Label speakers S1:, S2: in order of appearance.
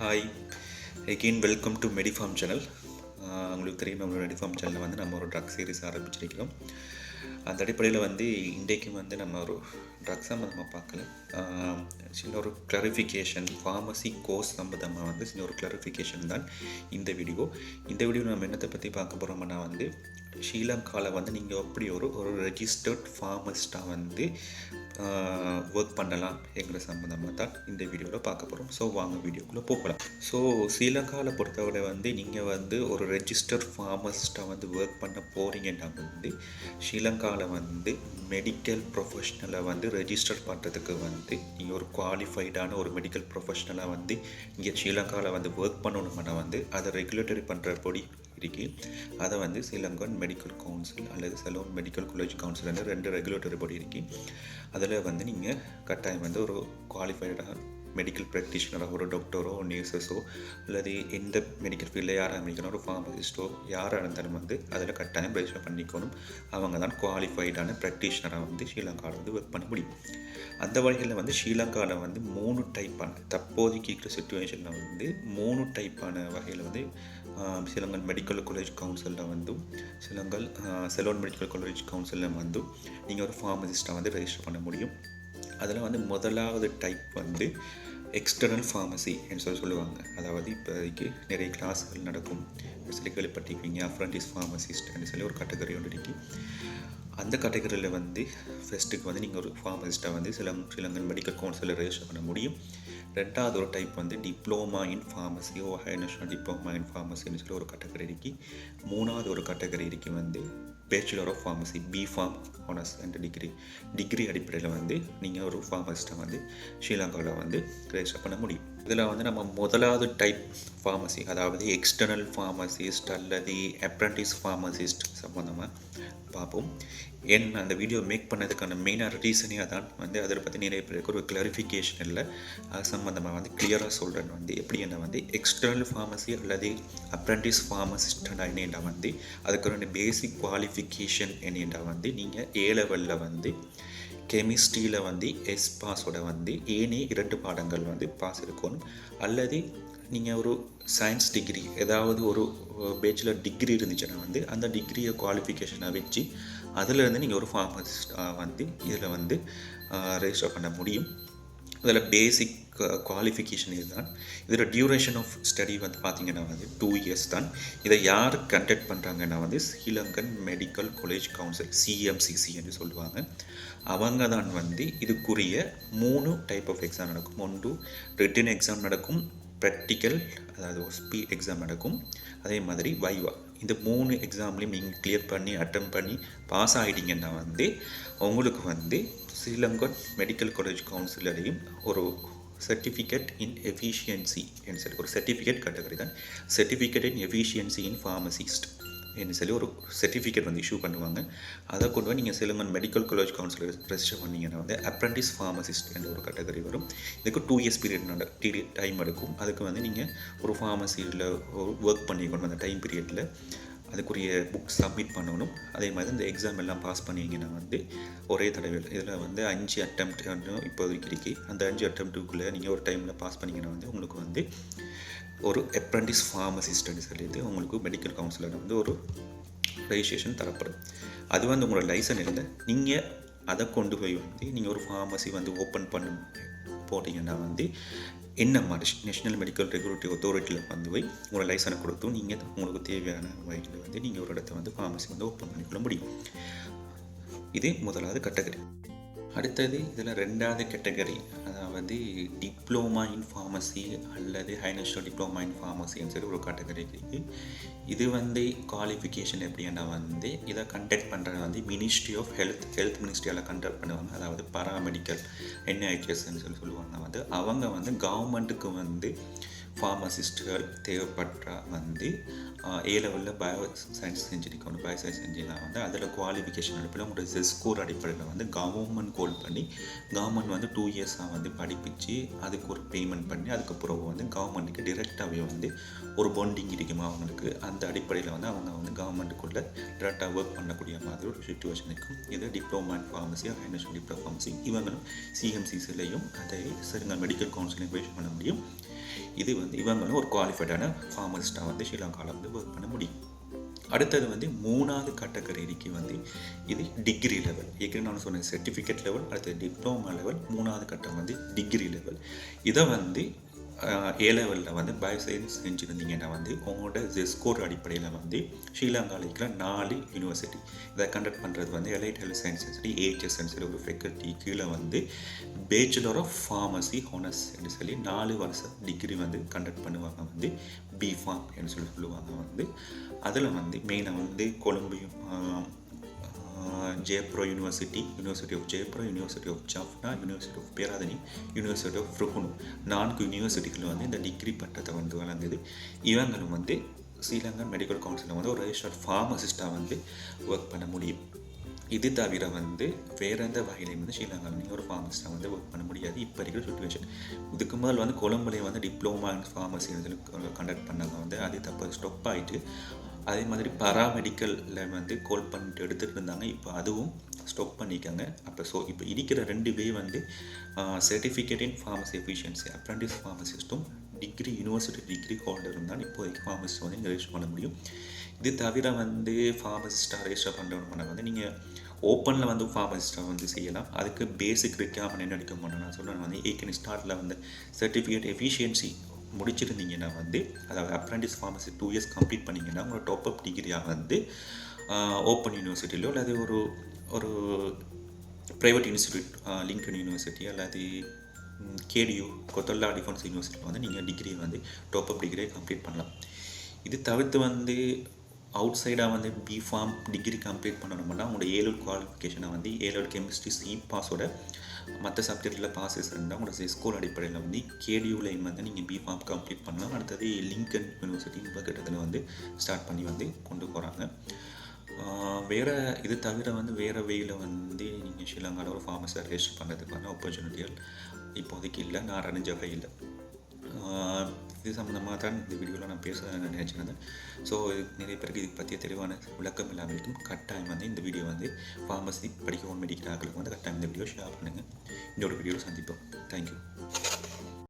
S1: Hi again welcome to Medipharm channel உங்களுக்கு தெரியும் நம்மளோட மெடிஃபார்ம் சேனலில் வந்து நம்ம ஒரு ட்ரக் சீரிஸ் ஆரம்பிச்சிருக்கிறோம். அந்த அடிப்படையில் வந்து இன்றைக்கு வந்து நம்ம ஒரு ட்ரக் சம்மந்தமாக பார்க்கல. சின்ன ஒரு கிளாரிஃபிகேஷன் ஃபார்மசி கோர்ஸ் சம்பந்தமாக வந்து சின்ன ஒரு கிளாரிஃபிகேஷன் தான் இந்த வீடியோ இந்த வீடியோ நம்ம என்னத்தை பற்றி பார்க்க போகிறோம்னா வந்து ஸ்ரீலங்காவில் வந்து நீங்கள் எப்படி ஒரு ஒரு ரெஜிஸ்டர்ட் ஃபார்மஸ்ட்டாக வந்து ஒர்க் பண்ணலாம் எங்கிற சம்மந்தமாக தான் இந்த வீடியோவில் பார்க்க போகிறோம் ஸோ வாங்க வீடியோக்குள்ளே போகலாம். ஸோ ஸ்ரீலங்காவில் பொறுத்தவரை வந்து நீங்கள் வந்து ஒரு ரெஜிஸ்டர் ஃபார்மஸ்ட்டாக வந்து ஒர்க் பண்ண போகிறீங்கன்னா வந்து ஸ்ரீலங்காவில் வந்து மெடிக்கல் ப்ரொஃபஷ்னலை வந்து ரெஜிஸ்டர் பண்ணுறதுக்கு வந்து நீங்கள் ஒரு குவாலிஃபைடான ஒரு மெடிக்கல் ப்ரொஃபஷ்னலாக வந்து இங்கே ஸ்ரீலங்காவில் வந்து ஒர்க் பண்ணணும்னா வந்து அதை ரெகுலேட்டரி பண்ணுற இருக்குது அதை வந்து ஸ்ரீலங்கன் மெடிக்கல் கவுன்சில் அல்லது செலோன் மெடிக்கல் காலேஜ் கவுன்சில் ரெண்டு ரெகுலேட்டரி பாடி இருக்குது அதில் வந்து நீங்கள் கட்டாயம் வந்து ஒரு குவாலிஃபைடாக மெடிக்கல் ப்ராக்டிஷனராக ஒரு டாக்டரோ நர்ஸஸோ அல்லது எந்த மெடிக்கல் ஃபீல்டில் யாராக அமைக்கணும் ஒரு ஃபார்மசிஸ்ட்டோ யாராக இருந்தாலும் வந்து அதில் கட்டாயம் ரெஜிஸ்டர் பண்ணிக்கணும். அவங்க தான் குவாலிஃபைடான ப்ராக்டிஷனராக வந்து ஸ்ரீலங்காவில் வந்து ஒர்க் பண்ண முடியும். அந்த வகையில் வந்து ஸ்ரீலங்காவில் வந்து மூணு டைப்பான தற்போதைக்கு இருக்கிற சுச்சுவேஷனில் வந்து மூணு டைப்பான வகையில் வந்து ஆஹ், சிலங்கல் மெடிக்கல் காலேஜ் கவுன்சிலில் வந்து சிலங்கல் செலோன் மெடிக்கல் காலேஜ் கவுன்சிலில் வந்து நீங்கள் ஒரு ஃபார்மசிஸ்ட்டாக வந்து ரெஜிஸ்டர் பண்ண முடியும். அதில் வந்து முதலாவது டைப் வந்து எக்ஸ்டர்னல் ஃபார்மசி என்று சொல்லி சொல்லுவாங்க. அதாவது இப்போதைக்கு நிறைய கிளாஸ்கள் நடக்கும். சொல்லி கேள்விப்பட்டிருக்கீங்க அப்ரண்டிஸ் அப்படின்னு சொல்லி ஒரு கேட்டகரி ஒன்று இருக்கு. அந்த கேட்டகரியில் வந்து ஃபஸ்ட்டுக்கு வந்து நீங்கள் ஒரு ஃபார்மசிஸ்ட்டாக வந்து சில சிலங்கன் மெடிக்கல் கவுன்சிலில் ரெஜிஸ்டர் பண்ண முடியும். ரெண்டாவது ஒரு டைப் வந்து diploma in pharmacy oh national diploma in ஃபார்மசின்னு சொல்லி ஒரு கேட்டகரி இருக்கு. மூணாவது ஒரு கேட்டகரி இருக்கு வந்து bachelor of pharmacy B pharm honours and degree degree அடிப்படையில் வந்து நீங்கள் ஒரு ஃபார்மசிஸ்ட்டை வந்து ஸ்ரீலங்காவில் வந்து ரெஜிஸ்டர் பண்ண முடியும். இதில் வந்து நம்ம முதலாவது டைப் ஃபார்மசி அதாவது எக்ஸ்டர்னல் ஃபார்மசிஸ்ட் அல்லது அப்ரண்டிஸ் ஃபார்மசிஸ்ட் சம்மந்தமாக பார்ப்போம். ஏன் அந்த வீடியோ மேக் பண்ணதுக்கான மெயினான ரீசனே அதான். வந்து அதை பற்றி நிறைய பேருக்கு ஒரு கிளாரிஃபிகேஷன் இல்லை. அது சம்மந்தமாக வந்து கிளியராக சொல்கிறேன் வந்து எப்படி என்ன வந்து எக்ஸ்டர்னல் ஃபார்மசி அல்லது அப்ரண்டிஸ் ஃபார்மசிஸ்ட் என்னென்னா வந்து அதுக்கு ரெண்டு பேசிக் குவாலிஃபிகேஷன் என்னென்னா வந்து நீங்கள் ஏ லெவலில் வந்து கெமிஸ்ட்ரியில் வந்து எஸ் பாஸோட வந்து ஏனே இரண்டு பாடங்கள் வந்து பாஸ் இருக்கணும் அல்லது நீங்கள் ஒரு சயின்ஸ் டிகிரி ஏதாவது ஒரு பேச்சுலர் டிகிரி இருந்துச்சுன்னா வந்து அந்த டிகிரியை குவாலிஃபிகேஷனை வச்சு அதிலேருந்து நீங்கள் ஒரு ஃபார்மசிஸ்ட் வந்து இதில் வந்து ரெஜிஸ்டர் பண்ண முடியும். இதில் பேசிக் குவாலிஃபிகேஷன் uh, இதுதான். இதில் டியூரேஷன் ஆஃப் ஸ்டடி வந்து பார்த்தீங்கன்னா வந்து டூ இயர்ஸ் தான். இதை யார் கண்டக்ட் பண்ணுறாங்கன்னா வந்து Sri Lankan medical college council CMCC என்று சொல்லுவாங்க. அவங்க தான் வந்து இதுக்குரிய மூணு டைப் ஆஃப் எக்ஸாம் நடக்கும். ஒன்று ரிட்டன் எக்ஸாம் நடக்கும். ப்ராக்டிக்கல் அதாவது ஸ்பீ எக்ஸாம் நடக்கும். அதே மாதிரி வைவா. இந்த மூணு எக்ஸாம்லேயும் நீங்கள் கிளியர் பண்ணி அட்டம் பண்ணி பாஸ் ஆகிட்டீங்கன்னா வந்து உங்களுக்கு வந்து ஸ்ரீலங்கன் மெடிக்கல் காலேஜ் கவுன்சிலையும் ஒரு சர்டிஃபிகேட் இன் எஃபிஷியன்சி என்று சொல்லி ஒரு சர்டிஃபிகேட் கேட்டகரி தான். Certificate in efficiency in pharmacist என்று சொல்லி ஒரு சர்டிஃபிகேட் வந்து இஷ்யூ பண்ணுவாங்க. அதை கொண்டு போய் நீங்கள் Sri Lankan medical college council register பண்ணிங்கன்னா வந்து அப்ரண்டிஸ் ஃபார்மசிஸ்ட் என்ற ஒரு கேட்டகரி வரும். இதுக்கு டூ இயர்ஸ் பீரியட் நட டைம் எடுக்கும். அதுக்கு வந்து நீங்கள் ஒரு ஃபார்மசியில் ஒரு ஒர்க் பண்ணிக்கணும் அந்த டைம் பீரியடில் அதுக்குரிய புக் சப்மிட் பண்ணணும். அதே மாதிரி இந்த எக்ஸாம் எல்லாம் பாஸ் பண்ணிங்கன்னா வந்து ஒரே தடவை இதில் வந்து அஞ்சு அட்டம்ப்ட் இப்போதைக்கு இருக்கு. அந்த அஞ்சு அட்டம்ப்ட்டுக்குள்ளே நீங்கள் ஒரு டைமில் பாஸ் பண்ணிங்கன்னா வந்து உங்களுக்கு வந்து ஒரு அப்ரண்டிஸ் ஃபார்மசிஸ்ட்னு சொல்லிட்டு உங்களுக்கு மெடிக்கல் கவுன்சிலர் வந்து ஒரு ரெஜிஸ்ட்ரேஷன் தரப்படும். அது வந்து உங்களோட லைசன் இல்லை. நீங்கள் அதை கொண்டு போய் வந்து நீங்கள் ஒரு ஃபார்மசி வந்து ஓப்பன் பண்ண போட்டிங்கன்னா வந்து என்ன நேஷனல் மெடிக்கல் ரெகுலேட்டரி அத்தாரிட்டியில் வந்து போய் உங்களை லைசனை கொடுத்தும் நீங்கள் உங்களுக்கு தேவையான வகையில் வந்து நீங்கள் ஒரு இடத்த வந்து ஃபார்மசி வந்து ஓப்பன் பண்ணிக்கொள்ள முடியும். இது முதலாவது கேட்டகரி அடுத்தது இதில் ரெண்டாவது கேட்டகரி அதாவது டிப்ளோமா இன் ஃபார்மசி அல்லது ஹைநேஷனல் டிப்ளோமா இன் ஃபார்மசின்னு சொல்லி ஒரு கேட்டகரி இருக்குது இது வந்து குவாலிஃபிகேஷன் எப்படின்னா வந்து இதை கண்டக்ட் பண்ணுறது வந்து மினிஸ்ட்ரி ஆஃப் ஹெல்த் ஹெல்த் மினிஸ்ட்ரியால் கண்டக்ட் பண்ணுவாங்க. அதாவது பராமெடிக்கல் என்ஐஹெச்எஸ்ன்னு சொல்லி சொல்லுவாங்க. வந்து அவங்க வந்து கவர்மெண்ட்டுக்கு வந்து ஃபார்மசிஸ்ட்டுகள் தேவைப்பட்டா வந்து ஏ லெவலில் பயோ சயின்ஸ் செஞ்சுருக்கணும் பயோ சயின்ஸ் செஞ்சுனா வந்து அதில் குவாலிஃபிகேஷன் அடிப்படையில் உங்களுடைய ஸ்கோர் அடிப்படையில் வந்து கவர்மெண்ட் கோல் பண்ணி கவர்மெண்ட் வந்து டூ இயர்ஸாக வந்து படிப்பிச்சு அதுக்கு ஒரு பேமெண்ட் பண்ணி அதுக்கப்புறம் வந்து கவர்மெண்ட்டுக்கு டிரெக்டாகவே வந்து ஒரு பாண்டிங் இருக்குமா அவங்களுக்கு? அந்த அடிப்படையில் வந்து அவங்க வந்து கவர்மெண்ட்டுக்குள்ளே டிரெக்டாக ஒர்க் பண்ணக்கூடிய மாதிரி ஒரு சுச்சுவேஷன் இருக்கும். இது diploma in pharmacy financial diploma pharmacy இவங்களும் சிஎம்சிசிலையும் அதை சரிங்க மெடிக்கல் கவுன்சிலையும் பேஸ் பண்ண முடியும். இது வந்து இவங்களும் ஒரு குவாலிஃபைடான ஃபார்மலிஸ்ட்டாக வந்து ஸ்ரீலங்காவில் வந்து ஒர்க் பண்ண முடியும். அடுத்தது வந்து மூணாவது கேட்டகரிக்கு வந்து இது டிகிரி லெவல் ஏற்கனவே நான் சொன்னேன் சர்டிஃபிகேட் லெவல் அடுத்தது டிப்ளமா லெவல் மூணாவது கட்டம் வந்து டிகிரி லெவல் இதை வந்து ஏ லெவலில் வந்து பயோசயின்ஸ் செஞ்சுருந்தீங்கன்னா வந்து உங்களோட ஸ்கோர் அடிப்படையில் வந்து ஸ்ரீலங்காவில் இருக்கிற நாலு யூனிவர்சிட்டி இதை கண்டக்ட் பண்ணுறது வந்து எலைட் ஹெல்த் சயின்ஸ் சரி ஏஹெச்எஸ் சொல்லி ஒரு ஃபேக்கல்ட்டி கீழே வந்து பேச்சுலர் ஆஃப் ஃபார்மசி ஹோனர்ஸ் என்று சொல்லி நாலு வருஷம் டிகிரி வந்து கண்டக்ட் பண்ணுவாங்க வந்து பிஃபார்ம் என்று சொல்லி சொல்லுவாங்க வந்து. அதில் வந்து மெயினாக வந்து கொழும்பையும் Jayewardenepura university university of Jayewardenepura university of Jaffna university of Peradeniya university of Ruhuna நான்கு யூனிவர்சிட்டிகளும் வந்து இந்த டிகிரி பட்டத்தை வந்து வழங்குது. இவங்களும் வந்து ஸ்ரீலங்கா மெடிக்கல் கவுன்சிலில் வந்து ஒரு ரெஜிஸ்டர்ட் ஃபார்மசிஸ்ட்டாக வந்து ஒர்க் பண்ண முடியும். இது தவிர வந்து வேற எந்த வகையிலையும் வந்து ஸ்ரீலங்காவில் நீங்கள் ஒரு ஃபார்மசிஸ்ட்டாக வந்து ஒர்க் பண்ண முடியாது. இப்போ இருக்கிற சுச்சுவேஷன் இதுக்கு முதல் வந்து கொழம்புலேயே வந்து டிப்ளமா இன் ஃபார்மசி கண்டக்ட் பண்ணாங்க வந்து அது தப்பு ஸ்டொப் ஆகிட்டு அதே மாதிரி பராமெடிக்கலில் வந்து கோல் பண்ணிட்டு எடுத்துகிட்டு இருந்தாங்க. இப்போ அதுவும் ஸ்டாப் பண்ணிக்காங்க அப்போ ஸோ இப்போ இருக்கிற ரெண்டு பேர் வந்து certificate in pharmacy efficiency apprentice ஃபார்மசிஸ்ட்டும் degree university degree holder இருந்தால் இப்போதைக்கு ஃபார்மசிஸ்ட் வந்து இங்கே ரெஜிஸ்டர் பண்ண முடியும். இது தவிர வந்து ஃபார்மசிஸ்ட்டாக ரெஜிஸ்டர் பண்ணுறவங்க வந்து நீங்கள் ஓப்பனில் வந்து ஃபார்மசிஸ்ட்டாக வந்து செய்யலாம். அதுக்கு பேசிக் ரெக்யாமல் என்ன எடுக்க மாட்டோம் நான் சொல்கிறேன் வந்து ஏற்கனவே ஸ்டார்ட்டில் வந்து சர்டிஃபிகேட் எஃபிஷியன்சி முடிச்சிருந்தீங்கன்னா வந்து அதாவது apprentice pharmacy two years complete பண்ணிங்கன்னா உங்களோட டாப் அப் டிகிரியாக வந்து ஓப்பன் யூனிவர்சிட்டியிலோ அல்லது ஒரு ஒரு ப்ரைவேட் இன்ஸ்டியூட் லிங்கன் யூனிவர்சிட்டி அல்லது கேடியூ கொத்தல்லா டிஃபென்ஸ் யூனிவர்சிட்டியில் வந்து நீங்கள் டிகிரி வந்து டாப் அப் டிகிரியை கம்ப்ளீட் பண்ணலாம். இது தவிர்த்து வந்து அவுட் சைடாக வந்து பிஃபார்ம் டிகிரி கம்ப்ளீட் பண்ணணும்னா உங்களோட ஏழு குவாலிஃபிகேஷனை வந்து ஏழு கெமிஸ்ட்ரி சி பாஸோட மற்ற சப்ஜெக்டில் பாசஸ் இருந்தால் உங்களோட ஸ்கூல் அடிப்படையில் வந்து கேடியூலையும் வந்து நீங்கள் பிஃபார்ம் கம்ப்ளீட் பண்ணலாம். அடுத்தது லிங்கன் யூனிவர்சிட்டி இப்போ கிட்டத்தில் வந்து ஸ்டார்ட் பண்ணி வந்து கொண்டு போகிறாங்க வேறு இது தவிர வந்து வேறு வேயில் வந்து நீங்கள் ஸ்ரீலங்காவில் ஒரு ஃபார்மஸை ரெஜிஸ்டர் பண்ணுறதுக்கான ஆப்பர்ச்சுனிட்டிகள் இப்போதைக்கு இல்லை நான் அறிஞ்ச வகையில். இது சம்மந்தமாக தான் இந்த வீடியோவில் நான் பேச நினச்சிருந்தேன். ஸோ நிறைய பேருக்கு இது பற்றிய தெளிவான விளக்கம் இல்லாமல் இருக்கும் கட்டாயம் வந்து இந்த வீடியோ வந்து ஃபார்மசி படிக்கவும் மெடிக்கல் ஆக்களுக்கு வந்து கட்டாயம் இந்த வீடியோ ஷேர் பண்ணுங்கள் இன்னொரு வீடியோவில் சந்திப்போம். தேங்க்யூ